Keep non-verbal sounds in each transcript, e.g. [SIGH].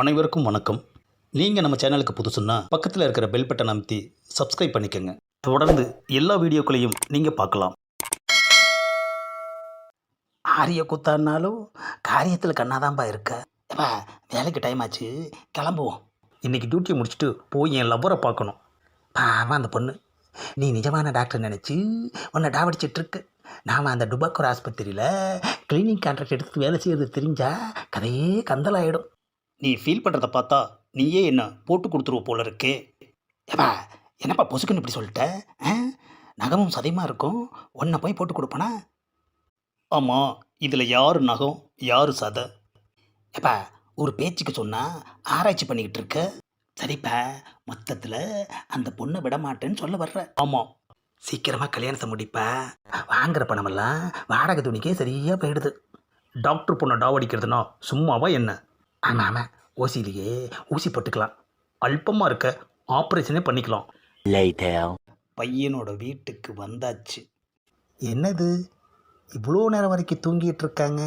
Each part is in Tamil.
அனைவருக்கும் வணக்கம். நீங்கள் நம்ம சேனலுக்கு புதுசுன்னா பக்கத்தில் இருக்கிற பெல் பட்டன் அமைத்தி சப்ஸ்கிரைப் பண்ணிக்கோங்க. தொடர்ந்து எல்லா வீடியோக்களையும் நீங்கள் பார்க்கலாம். ஆரிய குத்தானாலும் காரியத்தில் கண்ணாதான்பா இருக்க. ஏப்பா வேலைக்கு டைம் ஆச்சு கிளம்புவோம். இன்னைக்கு டியூட்டியை முடிச்சுட்டு போய் என் லவ்வரை பார்க்கணும். பாவம் அந்த பொண்ணு. நீ நிஜமான டாக்டர் நினச்சி உன்னை டாவடிச்சிட்ருக்கு நாம் அந்த டுபாக்கூர் ஆஸ்பத்திரியில் கிளீனிங் கான்ட்ராக்ட் எடுத்து வேலை செய்கிறது தெரிஞ்சால் கதையே கந்தலாயிடும். நீ ஃபீல் பண்ணுறத பார்த்தா நீயே என்ன போட்டு கொடுத்துருவ போல இருக்கே. ஏப்பா என்னப்பா பொசுக்குன்னு இப்படி சொல்லிட்ட? ஆ? நகமும் சதயமாக இருக்கும்? ஒன்றை போய் போட்டு கொடுப்பனா? ஆமாம் இதில் யார் நகம் யார் சதை? ஏப்பா ஒரு பேச்சுக்கு சொன்னால் ஆராய்ச்சி பண்ணிக்கிட்டு இருக்க? சரிப்பா மொத்தத்தில் அந்த பொண்ணை விட மாட்டேன்னு சொல்ல வர்ற. ஆமாம் சீக்கிரமாக கல்யாணத்தை முடிப்பா. வாங்குற பணமெல்லாம் வாடகை துணிக்கே சரியாக போயிடுது. டாக்டர் பொண்ணை டாவடிக்கிறதுனா சும்மாவா என்ன? ஆமாம் ஆமாம் ஓசிலேயே ஊசி போட்டுக்கலாம். அல்பமாக இருக்க ஆப்ரேஷனே பண்ணிக்கலாம். பையனோட வீட்டுக்கு வந்தாச்சு. என்னது? இவ்வளோ நேரம் வரைக்கும் தூங்கிட்டு இருக்காங்க?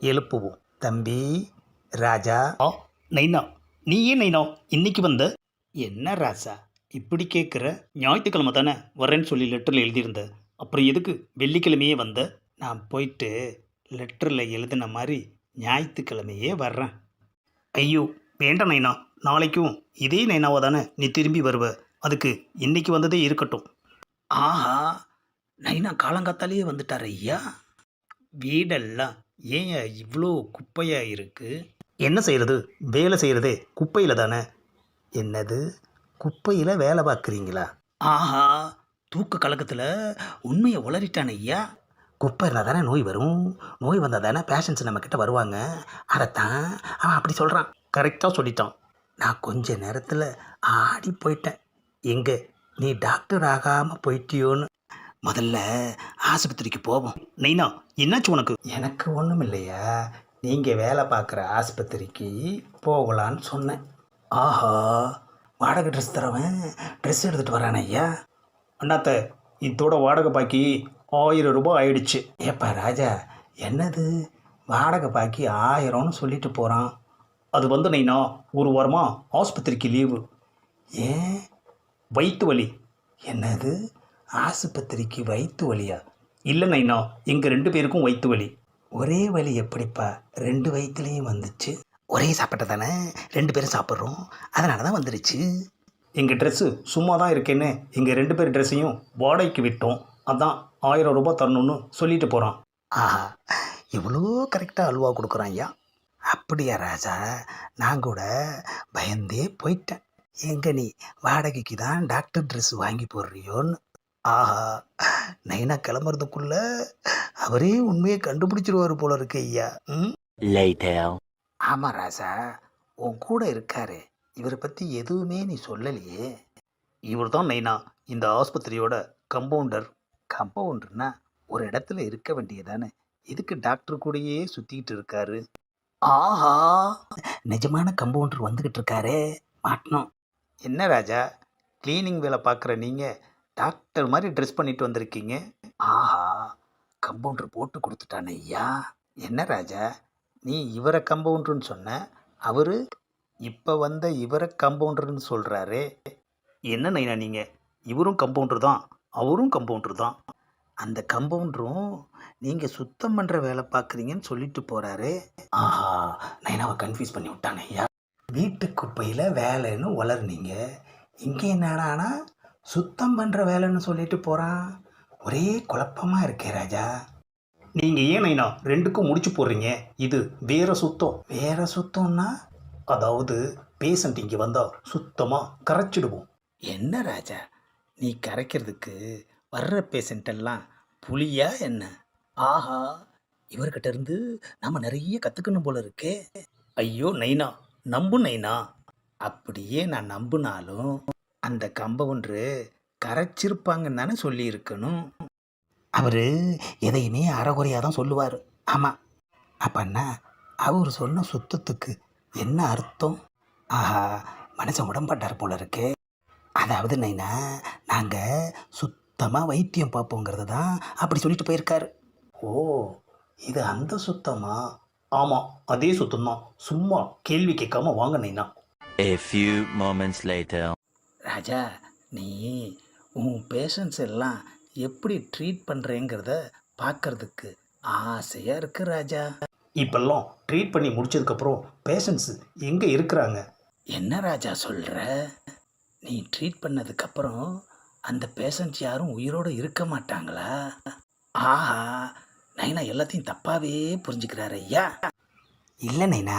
எழுப்புவோம். தம்பி ராஜா. ஆ நைனா. நீ ஏன் நைனா. இன்னைக்கு வந்த? என்ன ராசா? இப்படி கேட்குற ஞாயிற்றுக்கிழமை தானே வரேன்னு சொல்லி லெட்டரில் எழுதியிருந்த. அப்புறம் எதுக்கு வெள்ளிக்கிழமையே வந்த? நான் போயிட்டு லெட்டரில் எழுதின மாதிரி ஞாயிற்றுக்கிழமையே வர்றேன். ஐயோ வேண்டாம் நைனா. நாளைக்கும் இதே நைனாவா தானே நீ திரும்பி வருவ. அதுக்கு இன்னைக்கு வந்ததே இருக்கட்டும். ஆஹா நைனா காலங்காத்தாலேயே வந்துட்டார் ஐயா. வீடெல்லாம் ஏன் இவ்வளோ குப்பையாக இருக்கு? என்ன செய்கிறது வேலை செய்கிறதே குப்பையில் தானே. என்னது? குப்பையில் வேலை பார்க்குறீங்களா? ஆஹா தூக்க கலக்கத்தில் உண்மையை உளறிட்டான் ஐயா. குப்பை இருந்தால் தானே நோய் வரும்? நோய் வந்தால் தானே பேஷண்ட்ஸ் நம்மக்கிட்ட வருவாங்க? அதைத்தான் அவன் அப்படி சொல்கிறான் கரெக்டாக சொல்லிட்டான். நான் கொஞ்ச நேரத்தில் ஆடி போயிட்டேன். எங்கே? நீ டாக்டர் ஆகாமல் போயிட்டியோன்னு. முதல்ல ஆஸ்பத்திரிக்கு போவோம். நைனா என்னாச்சு உனக்கு? எனக்கு ஒன்றும் இல்லையா. நீங்கள் வேலை பார்க்குற ஆஸ்பத்திரிக்கு போகலான்னு சொன்னேன். ஆஹா வாடகை ட்ரெஸ் தரவன். ட்ரெஸ் எடுத்துகிட்டு வரானே ஐயா. அண்ணாத்த இதோட வாடகை பாக்கி ஆயிரம் ரூபாய் ஆயிடுச்சு. ஏப்பா ராஜா என்னது? வாடகை பாக்கி ஆயிரம்னு சொல்லிட்டு போகிறான் அது வந்து நைனா ஒரு வாரமாக ஆஸ்பத்திரிக்கு லீவு. ஏன்? வயிற்று வலி. என்னது? ஆஸ்பத்திரிக்கு வயிற்று வலியா? இல்லை நைனா எங்கள் ரெண்டு பேருக்கும் வயிற்று வலி. ஒரே வலி எப்படிப்பா? ரெண்டு வயிற்றுலேயும் வந்துச்சு. ஒரே சாப்பிட்ட தானே ரெண்டு பேரும் சாப்பிட்றோம். அதனால தான் வந்துடுச்சு எங்கள் ட்ரெஸ்ஸு சும்மா தான் இருக்கேன்னு எங்கள் ரெண்டு பேர் ட்ரெஸ்ஸையும் வாடகைக்கு விட்டோம். அதான் ஆயிரம் ரூபாய் தரணும்னு சொல்லிட்டு போகிறான் ஆஹா இவ்வளோ கரெக்டாக அல்வா கொடுக்குறான் ஐயா. அப்படியா ராஜா நான் கூட பயந்தே போயிட்டேன். எங்க நீ வாடகைக்கு தான் டாக்டர் ட்ரெஸ் வாங்கி போடுறியோன்னு. ஆஹா நைனா கிளம்புறதுக்குள்ள அவரே உண்மையை கண்டுபிடிச்சிருவாரு போல இருக்கு ஐயா. ம்? ஆமாம் ராசா உன் கூட இருக்காரு. இவரை பற்றி எதுவுமே நீ சொல்லலையே. இவர் தான் நைனா இந்த ஆஸ்பத்திரியோட கம்பவுண்டர் கம்பவுண்டர்னா ஒரு இடத்துல இருக்க வேண்டியதானே? எதுக்கு டாக்டர் கூடயே சுற்றிக்கிட்டு இருக்காரு? ஆஹா! நிஜமான கம்பவுண்டர் வந்துக்கிட்டு இருக்காரே மாட்டணும். என்ன ராஜா க்ளீனிங் வேலை பார்க்குற நீங்கள் டாக்டர் மாதிரி ட்ரெஸ் பண்ணிட்டு வந்திருக்கீங்க? ஆஹா! கம்பவுண்டர் போட்டு கொடுத்துட்டானே ஐயா. என்ன ராஜா நீ இவரை கம்பவுண்டர்னு சொன்ன? அவரு இப்போ வந்த இவரை கம்பவுண்டர்னு சொல்கிறாரு என்ன நைனா நீங்கள் இவரும் கம்பவுண்டர் தான் அவரும் கம்பவுண்டர் தான். அந்த கம்பவுண்டரும் நீங்கள் சுத்தம் பண்ணுற வேலை பார்க்குறீங்கன்னு சொல்லிட்டு போகிறாரு ஆஹா நைனாவை கன்ஃபியூஸ் பண்ணி விட்டானே ஐயா வீட்டு குப்பையில் வேலைன்னு வளர்னீங்க இங்கே என்னடானா சுத்தம் பண்ணுற வேலைன்னு சொல்லிட்டு போகிறான் ஒரே குழப்பமாக இருக்கே ராஜா. நீங்கள் ஏன் நைனா ரெண்டுக்கும் முடிச்சு போடுறீங்க? இது வேற சுத்தம். வேற சுத்தம்னா அதாவது பேஷண்ட் இங்கே வந்தால் சுத்தமாக கரைச்சிடுவோம். என்ன ராஜா? நீ கரைக்கிறதுக்கு வர்ற பேஷண்ட்டெல்லாம் புலியா என்ன? ஆஹா இவர்கிட்ட இருந்து நம்ம நிறைய கற்றுக்கணும் போல இருக்கே. ஐயோ நைனா நம்பு நைனா. அப்படியே நான் நம்புனாலும் அந்த கம்பவுண்டரு கரைச்சிருப்பாங்கன்னு தானே சொல்லியிருக்கணும். அவர் எதையுமே அறகுறையாக தான் சொல்லுவார். ஆமாம் அப்பன்னா அவர் சொன்ன சுத்தத்துக்கு என்ன அர்த்தம்? ஆஹா மனுஷன் உடம்பாட்டார் போல இருக்கே. அதாவது நைனா நாங்கள் சுத்தமாக வைத்தியம் பார்ப்போங்கிறது தான் அப்படி சொல்லிட்டு போயிருக்காரு. ஓ இது அந்த சுத்தமா? ஆமாம் அதே சுத்தம்தான். சும்மா கேள்வி கேட்காம வாங்க நைனா. A few moments later. ராஜா நீ உன் பேஷண்ட்ஸ் எல்லாம் எப்படி ட்ரீட் பண்ணுறேங்கிறத பார்க்கறதுக்கு ஆசையாக இருக்கு ராஜா. இப்பெல்லாம் ட்ரீட் பண்ணி முடிச்சதுக்கப்புறம் பேஷண்ட்ஸ் எங்கே இருக்கிறாங்க? என்ன ராஜா சொல்கிற நீ ட்ரீட் பண்ணதுக்கப்புறம் அந்த பேஷண்ட்ஸ் யாரும் உயிரோடு இருக்க மாட்டாங்களா? ஆஹா நைனா எல்லாத்தையும் தப்பாகவே புரிஞ்சுக்கிறாரு ஐயா. இல்லை நைனா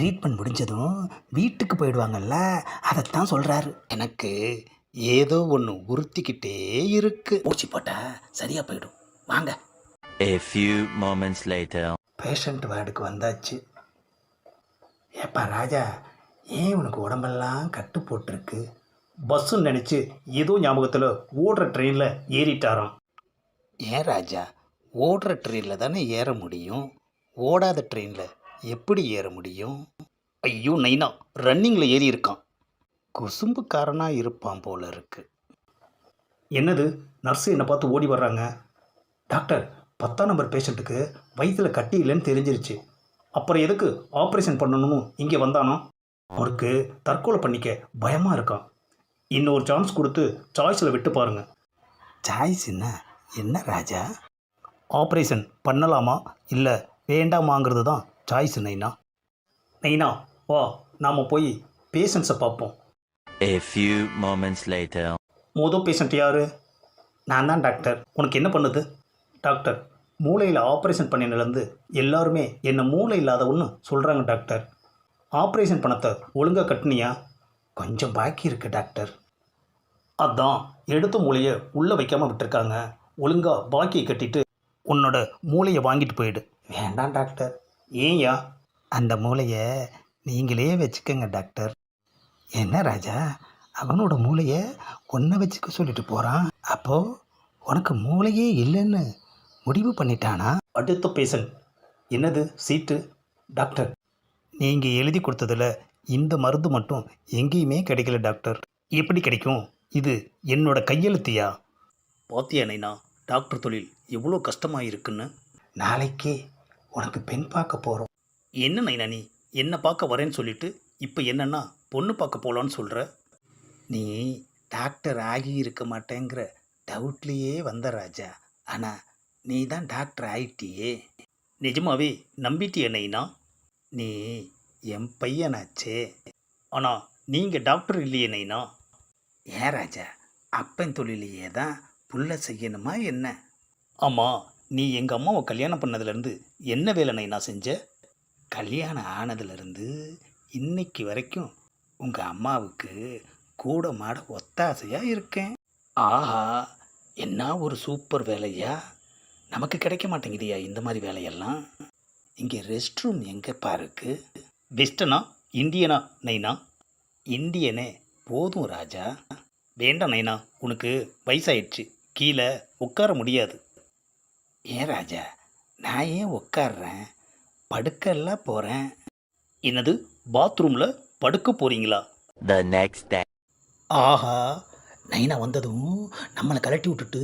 ட்ரீட்மெண்ட் முடிஞ்சதும் வீட்டுக்கு போயிடுவாங்கல்ல அதைத்தான் சொல்கிறாரு எனக்கு ஏதோ ஒன்று உறுத்திக்கிட்டே இருக்கு. ஊசி போட்டா சரியாக போயிடும். வாங்க. A few moments later. Patient வார்டுக்கு வந்தாச்சு. ஏப்பா ராஜா ஏன் உனக்கு உடம்பெல்லாம் கட்டு போட்டிருக்கு? பஸ்ஸுன்னு நினச்சி ஏதோ ஞாபகத்தில் ஓடுற ட்ரெயினில் ஏறிட்டாராம். ஏன் ராஜா? ஓடுற ட்ரெயினில் தானே ஏற முடியும்? ஓடாத ட்ரெயினில் எப்படி ஏற முடியும்? ஐயோ நைனா ரன்னிங்கில் ஏறி இருக்கான் குசும்புக்காரனாக இருப்பான் போல இருக்கு. என்னது? நர்ஸு என்னை பார்த்து ஓடி வர்றாங்க. டாக்டர் பத்தாம் நம்பர் பேஷண்ட்டுக்கு வயிற்றில் கட்டி இல்லைன்னு தெரிஞ்சிருச்சு. அப்புறம் எதுக்கு ஆப்ரேஷன் பண்ணணும்னு இங்கே வந்தானோ? அவருக்கு தற்கொலை பண்ணிக்க பயமாக இருக்கான். இன்னொரு சான்ஸ் கொடுத்து சாய்ஸில் விட்டு பாருங்க. சாய்ஸ் என்ன? என்ன ராஜா? ஆப்ரேஷன் பண்ணலாமா? இல்லை வேண்டாமாங்கிறது தான் சாய்ஸ் நைனா? நைனா வா நாம் போய் பேஷண்ட்ஸை பார்ப்போம். A few moments later. மொதல் பேஷண்ட் யார்? நான் தான் டாக்டர் உனக்கு என்ன பண்ணுது? டாக்டர் மூளையில் ஆப்ரேஷன் பண்ணினதுலேருந்து எல்லாருமே என்னை மூளை இல்லாதவன்னு சொல்கிறாங்க டாக்டர் ஆப்ரேஷன் பணத்தை ஒழுங்காக கட்டினியா? கொஞ்சம் பாக்கி இருக்கு டாக்டர். அதான் எடுத்த மூளையை உள்ளே வைக்காமல் விட்டுருக்காங்க. ஒழுங்காக பாக்கியை கட்டிட்டு உன்னோட மூளையை வாங்கிட்டு போயிடு. வேண்டாம் டாக்டர். ஏன்யா அந்த மூளையை நீங்களே வச்சுக்கோங்க டாக்டர். என்ன ராஜா? அவனோட மூளையை ஒன்றை வச்சுக்க சொல்லிட்டு போகிறான் அப்போ உனக்கு மூளையே இல்லைன்னு முடிவு பண்ணிட்டானா? அடுத்த பேஷண்ட் என்னது? சீட்டு? டாக்டர். நீங்கள் எழுதி கொடுத்ததில் இந்த மருந்து மட்டும் எங்கேயுமே கிடைக்கல டாக்டர். எப்படி கிடைக்கும்? இது என்னோட கையெழுத்தியா? பாத்தியா நைனா டாக்டர் தொழில் எவ்வளோ கஷ்டமாக இருக்குன்னு நாளைக்கே உனக்கு பெண் பார்க்க போகிறோம் என்ன நைனா நீ? என்னை பார்க்க வரேன்னு சொல்லிட்டு இப்போ என்னன்னா பொண்ணு பார்க்க போகலான்னு சொல்கிற நீ டாக்டர் ஆகி இருக்க மாட்டேங்கிற டவுட்லேயே வந்த ராஜா. ஆனால் நீ தான் டாக்டர் ஆயிட்டியே. நிஜமாவே நம்பிட்டிய நைனா? நீ என் பையனாச்சே. ஆனால் நீங்கள் டாக்டர் இல்லையே நைனா? ஏன் ராஜா அப்பன் தொழிலையே தான் புள்ள செய்யணுமா என்ன? ஆமாம் நீ எங்கள் அம்மாவை கல்யாணம் பண்ணதுலேருந்து என்ன வேலை நைனா செஞ்ச? கல்யாணம் ஆனதுலேருந்து இன்னைக்கு வரைக்கும் உங்கள் அம்மாவுக்கு கூட மாட ஒத்தாசையாக இருக்கேன். ஆஹா என்ன ஒரு சூப்பர் வேலையா? நமக்கு கிடைக்க மாட்டேங்குதுயா இந்த மாதிரி வேலையெல்லாம்? இங்கே ரெஸ்ட் ரூம் எங்கேப்பா இருக்கு வெஸ்டனா இந்தியனா நைனா? இந்தியனே போதும் ராஜா. வேண்டாம் நைனா உனக்கு வயசாயிடுச்சு. கீழே உட்கார முடியாது. ஏன் ராஜா? நான் ஏன் உட்காடுறேன் படுக்கெல்லாம் போகிறேன் என்னது பாத்ரூமில் படுக்க போகிறீங்களா next day. ஆஹா நைனா வந்ததும் நம்மளை கலட்டி விட்டுட்டு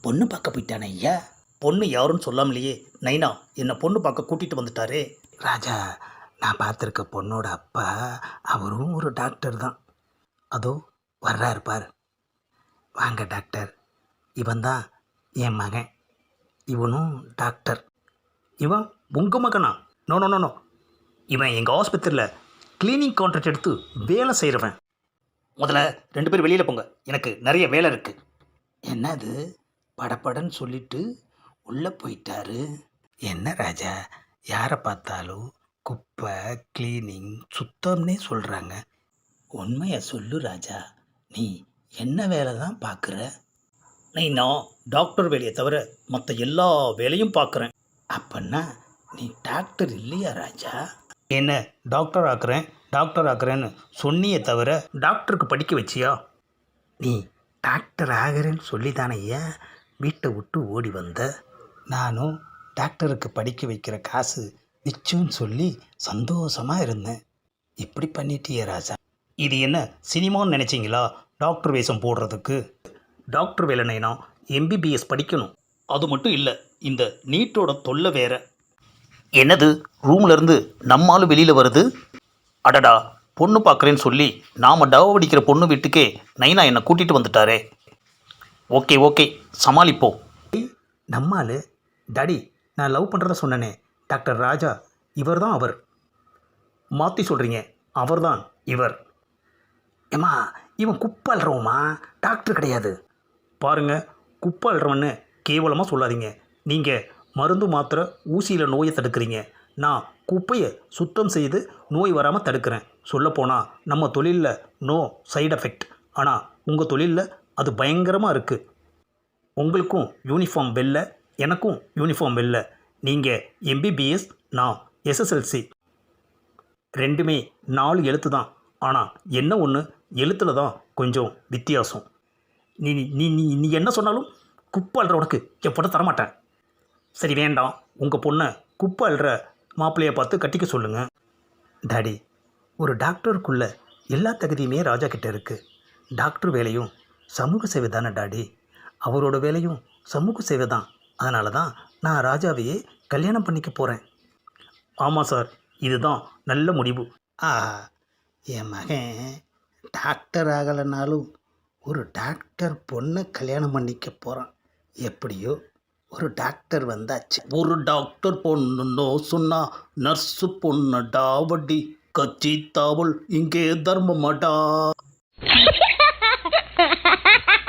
பொண்ணு பார்க்க போயிட்டானே ஐயா. பொண்ணு யாருன்னு சொல்லாமலேயே நைனா என்னை பொண்ணு பார்க்க கூட்டிகிட்டு வந்துட்டாரே. ராஜா நான் பார்த்துருக்க பொண்ணோட அப்பா அவரும் ஒரு டாக்டர் தான். அதோ வர்றாரு பார். வாங்க டாக்டர் இவன் தான் என் மகன். இவனும் டாக்டர் இவன் உங்கள் மகனா? நோ நோ நோ நோ இவன் எங்கள் ஆஸ்பத்திரியில் கிளீனிங் கான்ட்ராக்ட் எடுத்து வேலை செய்கிறவன் முதல்ல ரெண்டு பேரும் வெளியில் போங்க. எனக்கு நிறைய வேலை இருக்குது என்னது? படப்படன்னு சொல்லிட்டு உள்ளே போயிட்டாரு. என்ன ராஜா? யாரை பார்த்தாலும் குப்பை க்ளீனிங் சுத்தம்னே சொல்கிறாங்க உண்மையை சொல்லு ராஜா. நீ என்ன வேலை தான் பார்க்குற நீ நான் டாக்டர் வேலையை தவிர மற்ற எல்லா வேலையும் பார்க்குறேன் அப்பன்னா நீ டாக்டர் இல்லையா ராஜா? என்ன டாக்டர் ஆக்குறேன் டாக்டர் ஆக்குறேன்னு சொன்னியே தவிர டாக்டருக்கு படிக்க வச்சியா? நீ டாக்டர் ஆகிறேன்னு சொல்லி தானையா வீட்டை விட்டு ஓடி வந்த? நானும் டாக்டருக்கு படிக்க வைக்கிற காசு நிச்சயம்னு சொல்லி சந்தோஷமாக இருந்தேன். இப்படி பண்ணிட்டியே ராஜா. இது என்ன சினிமான்னு நினச்சிங்களா? டாக்டர் வேஷம் போடுறதுக்கு. டாக்டர் வேலைனா எம்பிபிஎஸ் படிக்கணும். அது மட்டும் இல்லை இந்த நீட்டோட தொல்லை வேற. என்னது? ரூம்லேருந்து நம்மாலும் வெளியில் வருது? அடடா பொண்ணு பார்க்குறேன்னு சொல்லி நாம் டவ அடிக்கிற பொண்ணு வீட்டுக்கே நைனா என்னை கூட்டிகிட்டு வந்துட்டாரே. ஓகே ஓகே சமாளிப்போம் நம்மால் டாடி நான் லவ் பண்ணுறத சொன்னனே. டாக்டர் ராஜா இவர் தான் அவர். மாற்றி சொல்கிறீங்க அவர் தான் இவர். ஏம்மா இவன் குப்பை டாக்டர் கிடையாது. பாருங்க குப்பை கேவலமாக சொல்லாதீங்க. நீங்கள் மருந்து மாத்திரை ஊசியில் நோயை தடுக்கிறீங்க. நான் குப்பையை சுத்தம் செய்து நோய் வராமல் தடுக்கிறேன். சொல்லப்போனால் நம்ம தொழிலில் நோ சைடு எஃபெக்ட். ஆனால் உங்கள் தொழிலில் அது பயங்கரமாக இருக்குது உங்களுக்கும் யூனிஃபார்ம் வெள்ளை எனக்கும் யூனிஃபார்ம் வெள்ளை நீங்கள் எம்பிபிஎஸ் நான் எஸ்எஸ்எல்சி ரெண்டுமே நாலு எழுத்து தான். ஆனால் என்ன ஒன்று எழுத்தில் தான் கொஞ்சம் வித்தியாசம். நீ நீ நீ நீ என்ன சொன்னாலும் குப்பை அல்ற உனக்கு எப்போட தரமாட்டேன். சரி வேண்டாம். உங்கள் பொண்ணை குப்பை அல்ற மாப்பிள்ளையை பார்த்து கட்டிக்க சொல்லுங்கள் டாடி ஒரு டாக்டருக்குள்ள எல்லா தகுதியுமே ராஜா கிட்ட இருக்குது டாக்டர் வேலையும் சமூக சேவை தானே டாடி? அவரோட வேலையும் சமூக சேவை தான். அதனால தான் நான் ராஜாவையே கல்யாணம் பண்ணிக்க போகிறேன் ஆமாம் சார். இதுதான் நல்ல முடிவு. ஆ என் மகன் டாக்டர் ஆகலைனாலும் ஒரு டாக்டர் பொண்ணை கல்யாணம் பண்ணிக்க போகிறான் எப்படியோ ஒரு டாக்டர் வந்தாச்சு. ஒரு டாக்டர் பொண்ணுன்னோ சொன்னா நர்ஸு பொண்ணு டாவடி கச்சி தாவல் இங்கே தர்மமாடா. [LAUGHS]